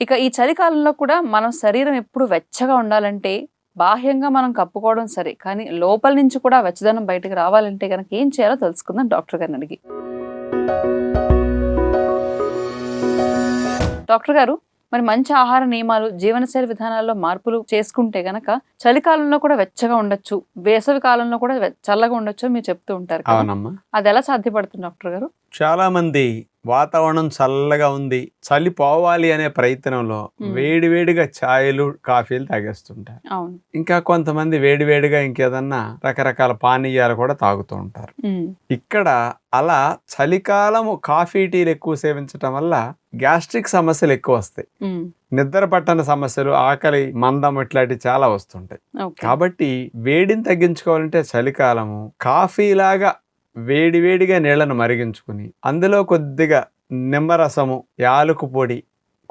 ఇక ఈ చలికాలంలో కూడా మనం శరీరం ఎప్పుడు వెచ్చగా ఉండాలంటే బాహ్యంగా మనం కప్పుకోవడం సరే కానీ లోపల నుంచి కూడా వెచ్చదనం బయటకు రావాలంటే కనుక ఏం చేయాలో తెలుసుకుందాం డాక్టర్ గారిని అడిగి. డాక్టర్ గారు మరి మంచి ఆహార నియమాలు జీవనశైలి విధానాల్లో మార్పులు చేసుకుంటే గనక చలికాలంలో కూడా వెచ్చగా ఉండొచ్చు వేసవి కాలంలో కూడా చల్లగా ఉండొచ్చు మీరు చెప్తూ ఉంటారు. అవునమ్మా. అది ఎలా సాధ్యపడుతుంది డాక్టర్ గారు? చాలా మంది వాతావరణం చల్లగా ఉంది చలి పోవాలి అనే ప్రయత్నంలో. వేడివేడిగా ఛాయలు కాఫీలు తాగేస్తుంటారు. ఇంకా కొంతమంది వేడివేడిగా ఇంకేదన్నా రకరకాల పానీయాలు కూడా తాగుతూ ఉంటారు. ఇక్కడ అలా చలికాలము కాఫీ టీలు ఎక్కువ సేవించటం వల్ల గ్యాస్ట్రిక్ సమస్యలు ఎక్కువ వస్తాయి. నిద్ర పట్టని సమస్యలు ఆకలి మందం ఇట్లాంటివి చాలా వస్తుంటాయి. కాబట్టి వేడిని తగ్గించుకోవాలంటే చలికాలము కాఫీ లాగా వేడివేడిగా నీళ్ళను మరిగించుకుని అందులో కొద్దిగా నిమ్మరసము యాలకు పొడి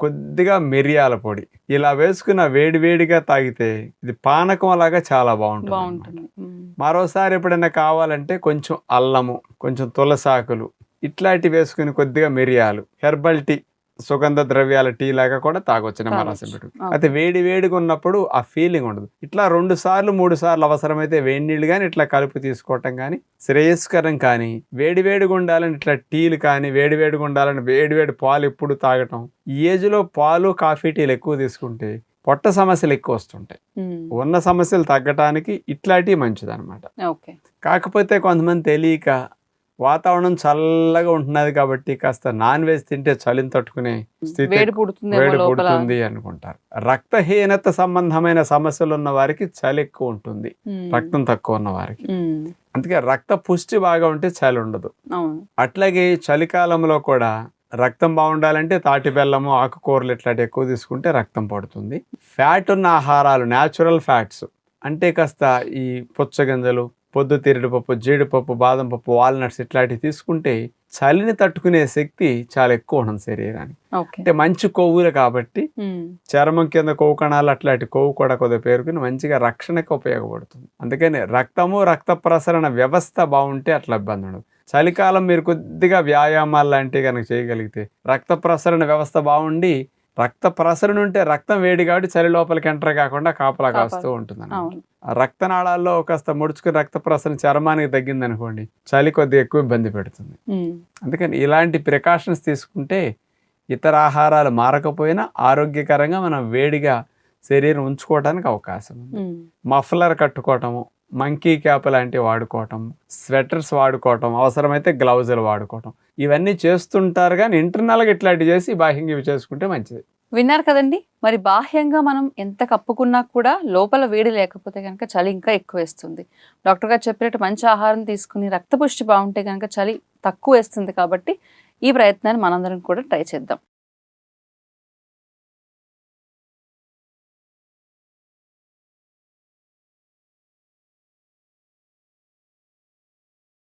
కొద్దిగా మిరియాల పొడి ఇలా వేసుకున్న వేడివేడిగా తాగితే ఇది పానకం లాగా చాలా బాగుంటుంది మరోసారి ఎప్పుడైనా కావాలంటే కొంచెం అల్లము కొంచెం తులసాకులు ఇట్లాంటివి వేసుకుని కొద్దిగా మిరియాలు హెర్బల్ టీ సుగంధ ద్రవ్యాల టీ లాగా కూడా తాగొచ్చు. నిమ్మరసం. అయితే వేడి వేడిగా ఉన్నప్పుడు ఆ ఫీలింగ్ ఉండదు. ఇట్లా రెండు సార్లు మూడు సార్లు అవసరమైతే వేడి నీళ్ళు కానీ ఇట్లా కలుపు తీసుకోవటం కానీ శ్రేయస్కరం కానీ వేడి వేడిగా ఉండాలని ఇట్లా టీలు కానీ వేడి వేడిగా ఉండాలని వేడి వేడి పాలు ఎప్పుడు తాగటం. ఈ ఏజ్లో పాలు కాఫీ టీలు ఎక్కువ తీసుకుంటే పొట్ట సమస్యలు ఎక్కువ వస్తుంటాయి. ఉన్న సమస్యలు తగ్గటానికి ఇట్లాంటివి మంచిదన్నమాట. ఓకే. కాకపోతే కొంతమంది తెలియక వాతావరణం చల్లగా ఉంటున్నది కాబట్టి కాస్త నాన్ వెజ్ తింటే చలిని తట్టుకునే స్థితి వేడి పుడుతుంది అనుకుంటారు. రక్తహీనత సంబంధమైన సమస్యలు ఉన్న వారికి చలి ఎక్కువ ఉంటుంది. రక్తం తక్కువ ఉన్న వారికి. అందుకే రక్త పుష్టి బాగా ఉంటే చలి ఉండదు. అట్లాగే చలికాలంలో కూడా రక్తం బాగుండాలంటే తాటి బెల్లము ఆకుకూరలు ఇట్లాంటి ఎక్కువ తీసుకుంటే రక్తం పడుతుంది. ఫ్యాట్ ఉన్న ఆహారాలు న్యాచురల్ ఫ్యాట్స్ అంటే కాస్త ఈ పుచ్చగింజలు పొద్దుతిరుడు పప్పు జీడిపప్పు బాదం పప్పు వాల్నట్స్ ఇట్లాంటివి తీసుకుంటే చలిని తట్టుకునే శక్తి చాలా ఎక్కువ ఉంటుంది శరీరానికి. అంటే మంచి కొవ్వులు కాబట్టి చర్మం కింద కొవ్వు కణాలు అట్లాంటి కొవ్వు కూడా కొద్దిగా పేరుకుని మంచిగా రక్షణకు ఉపయోగపడుతుంది. అందుకని రక్తము రక్త ప్రసరణ వ్యవస్థ బాగుంటే అట్లా ఇబ్బంది ఉండదు. చలికాలం మీరు కొద్దిగా వ్యాయామాలు లాంటివి కనుక చేయగలిగితే రక్త ప్రసరణ వ్యవస్థ బాగుండి రక్త ప్రసరణ ఉంటే రక్తం వేడి కాబట్టి చలి లోపలికి ఎంటర్ కాకుండా కాపలా కాస్తూ. ఉంటుంది ఆ రక్తనాళాల్లో కాస్త ముడుచుకుని రక్త ప్రసరణ చర్మానికి తగ్గింది అనుకోండి చలి కొద్దిగా ఎక్కువ ఇబ్బంది పెడుతుంది. అందుకని ఇలాంటి ప్రికాషన్స్ తీసుకుంటే ఇతర ఆహారాలు మారకపోయినా ఆరోగ్యకరంగా మనం వేడిగా శరీరం ఉంచుకోవడానికి అవకాశం ఉంది. మఫ్లర్ కట్టుకోవటము మంకీ క్యాప్ లాంటివి వాడుకోవటం స్వెటర్స్ వాడుకోవటం అవసరమైతే గ్లౌజులు వాడుకోవటం. ఇవన్నీ చేస్తుంటారు కానీ ఇంటర్నల్గా ఇట్లాంటివి చేసి బాహ్యంగా ఇవి చేసుకుంటే మంచిది. విన్నారు కదండి? మరి బాహ్యంగా మనం ఎంత కప్పుకున్నా కూడా లోపల వేడి లేకపోతే కనుక చలి ఇంకా ఎక్కువ వేస్తుంది. డాక్టర్ గారు చెప్పినట్టు మంచి ఆహారం తీసుకుని రక్తపుష్టి బాగుంటే కనుక చలి తక్కువ వేస్తుంది కాబట్టి ఈ ప్రయత్నాన్ని మనందరం కూడా ట్రై చేద్దాం.